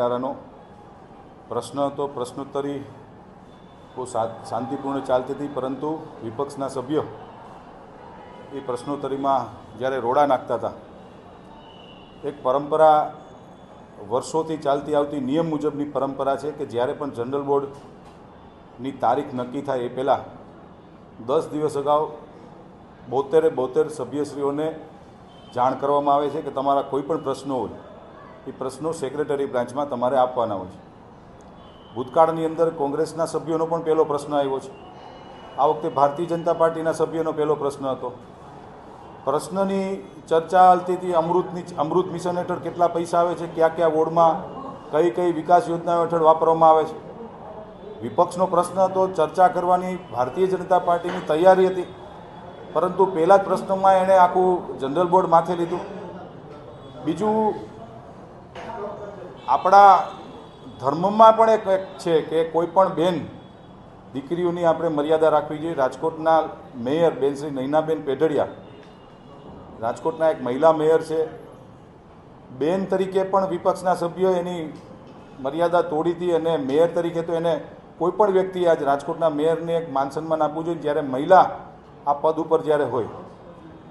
વધારાનો પ્રશ્ન તો પ્રશ્નોત્તરી બહુ શાંતિપૂર્ણ ચાલતી હતી, પરંતુ વિપક્ષના સભ્યો એ પ્રશ્નોત્તરીમાં જ્યારે રોડા નાખતા હતા, એક પરંપરા વર્ષોથી ચાલતી આવતી નિયમ મુજબની પરંપરા છે કે જ્યારે પણ જનરલ બોર્ડની તારીખ નક્કી થાય એ પહેલાં દસ દિવસ અગાઉ બોતેરે બોતેર સભ્યશ્રીઓને જાણ કરવામાં આવે છે કે તમારા કોઈ પણ પ્રશ્નો હોય એ પ્રશ્નો સેક્રેટરી બ્રાન્ચમાં તમારે આપવાના હોય છે. ભૂતકાળની અંદર કોંગ્રેસના સભ્યોનો પણ પહેલો પ્રશ્ન આવ્યો છે. આ વખતે ભારતીય જનતા પાર્ટીના સભ્યોનો પહેલો પ્રશ્ન હતો. પ્રશ્નની ચર્ચા હાલતી હતી, અમૃતની અમૃત મિશન હેઠળ કેટલા પૈસા આવે છે, કયા કયા વોર્ડમાં, કઈ કઈ વિકાસ યોજનાઓ હેઠળ વાપરવામાં આવે છે. વિપક્ષનો પ્રશ્ન હતો, ચર્ચા કરવાની ભારતીય જનતા પાર્ટીની તૈયારી હતી. પરંતુ પહેલા જ પ્રશ્નમાં એણે આખું જનરલ બોર્ડ માથે લીધું. બીજું આપણા ધર્મમાં પણ એક છે કે કોઈ પણ બેન દીકરીઓની આપણે મર્યાદા રાખવી જોઈએ. રાજકોટના મેયર બેન શ્રી નૈનાબેન પેઢડિયા, રાજકોટના એક મહિલા મેયર છે. બેન તરીકે પણ વિપક્ષના સભ્યો એની મર્યાદા તોડી હતી અને મેયર તરીકે તો એને કોઈ પણ વ્યક્તિ આજ રાજકોટના મેયરને એક માન સન્માન આપવું જોઈએ જ્યારે મહિલા આ પદ ઉપર જ્યારે હોય.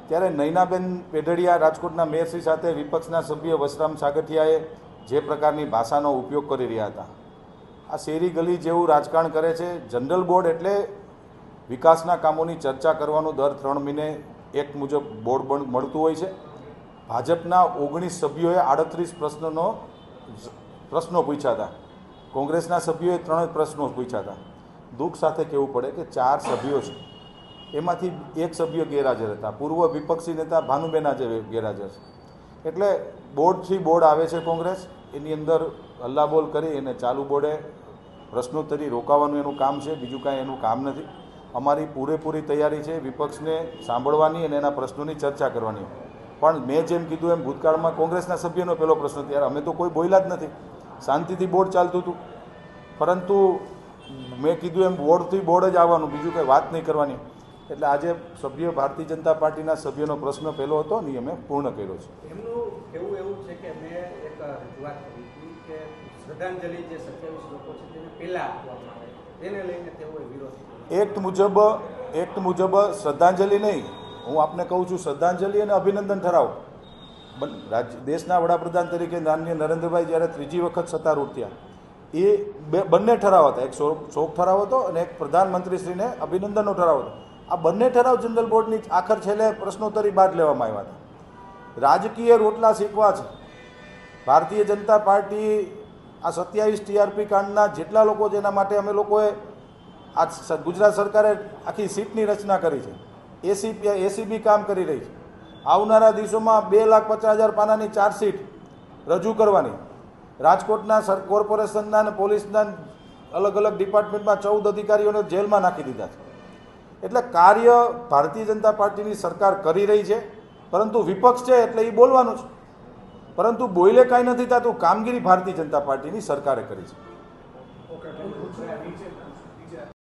ત્યારે નૈનાબેન પેઢડિયા રાજકોટના મેયરશ્રી સાથે વિપક્ષના સભ્ય વસરામ સાગઠિયાએ જે પ્રકારની ભાષાનો ઉપયોગ કરી રહ્યા હતા. આ શેરી ગલી જેવું રાજકારણ કરે છે. જનરલ બોર્ડ એટલે વિકાસના કામોની ચર્ચા કરવાનું દર ત્રણ મહિને એક મુજબ બોર્ડ પણ મળતું હોય છે. ભાજપના ઓગણીસ સભ્યોએ આડત્રીસ પ્રશ્નનો પ્રશ્નો પૂછ્યા હતા. કોંગ્રેસના સભ્યોએ ત્રણ પ્રશ્નો પૂછ્યા હતા. દુઃખ સાથે કહેવું પડે કે ચાર સભ્યો છે. એમાંથી એક સભ્ય ગેરહાજર હતા. પૂર્વ વિપક્ષી નેતા ભાનુબેન આજે ગેરહાજર છે. એટલે બોર્ડથી બોર્ડ આવે છે કોંગ્રેસ. એની અંદર હલ્લાબોલ કરી એને ચાલુ બોર્ડે પ્રશ્નોત્તરી રોકાવાનું એનું કામ છે, બીજું કાંઈ એનું કામ નથી. અમારી પૂરેપૂરી તૈયારી છે વિપક્ષને સાંભળવાની અને એના પ્રશ્નોની ચર્ચા કરવાની. પણ મેં જેમ કીધું એમ ભૂતકાળમાં કોંગ્રેસના સભ્યનો પહેલો પ્રશ્ન ત્યારે અમે તો કોઈ બોલ્યા જ નથી. શાંતિથી બોર્ડ ચાલતું હતું. પરંતુ મેં કીધું એમ બોર્ડથી બોર્ડ જ આવવાનું, બીજું કંઈ વાત નહીં કરવાની. એટલે આજે સભ્ય ભારતીય જનતા પાર્ટીના સભ્યનો પ્રશ્ન પહેલો હતો ને એ અમે પૂર્ણ કર્યો છે. એમનું એવું કે મેં એક રજૂઆત કરી હતી કે શ્રદ્ધાંજલિ જે સત્યાવીસ લોકો છે તેને પહેલાં આપવામાં આવે. તેને લઈને તેઓએ વિરોધ એક્ટ મુજબ એક્ટ મુજબ શ્રદ્ધાંજલિ નહીં. હું આપને કહું છું, શ્રદ્ધાંજલિ અને અભિનંદન ઠરાવ. રાજ્ય, દેશના વડાપ્રધાન તરીકે માનનીય નરેન્દ્રભાઈ જ્યારે ત્રીજી વખત સત્તારૂઢ થયા, એ બે, બંને ઠરાવ હતા. એક શોક ઠરાવ હતો અને એક પ્રધાનમંત્રીશ્રીને અભિનંદનનો ઠરાવ હતો. આ બંને ઠરાવ જનરલ બોર્ડની આખર છેલ્લે પ્રશ્નોત્તરી બાદ લેવામાં આવ્યા હતા. રાજકીય રોટલા શીખવા છે. ભારતીય જનતા પાર્ટી આ સત્યાવીસ ટીઆરપી કાંડના જેટલા લોકો જેના માટે અમે લોકોએ આ ગુજરાત સરકારે આખી સીટની રચના કરી છે. એસી એસીબી કામ કરી રહી છે. આવનારા દિવસોમાં બે લાખ પચાસ હજાર પાનાની ચાર્જશીટ રજૂ કરવાની. રાજકોટના સર, કોર્પોરેશનના અને પોલીસના અલગ અલગ ડિપાર્ટમેન્ટમાં ચૌદ અધિકારીઓને જેલમાં નાખી દીધા છે. એટલે કાર્ય ભારતીય જનતા પાર્ટીની સરકાર કરી રહી છે, પરંતુ વિપક્ષ છે એટલે એ બોલવાનું છે. પરંતુ બોલે કાંઈ નથી થતું. કામગીરી ભારતીય જનતા પાર્ટીની સરકારે કરી છે.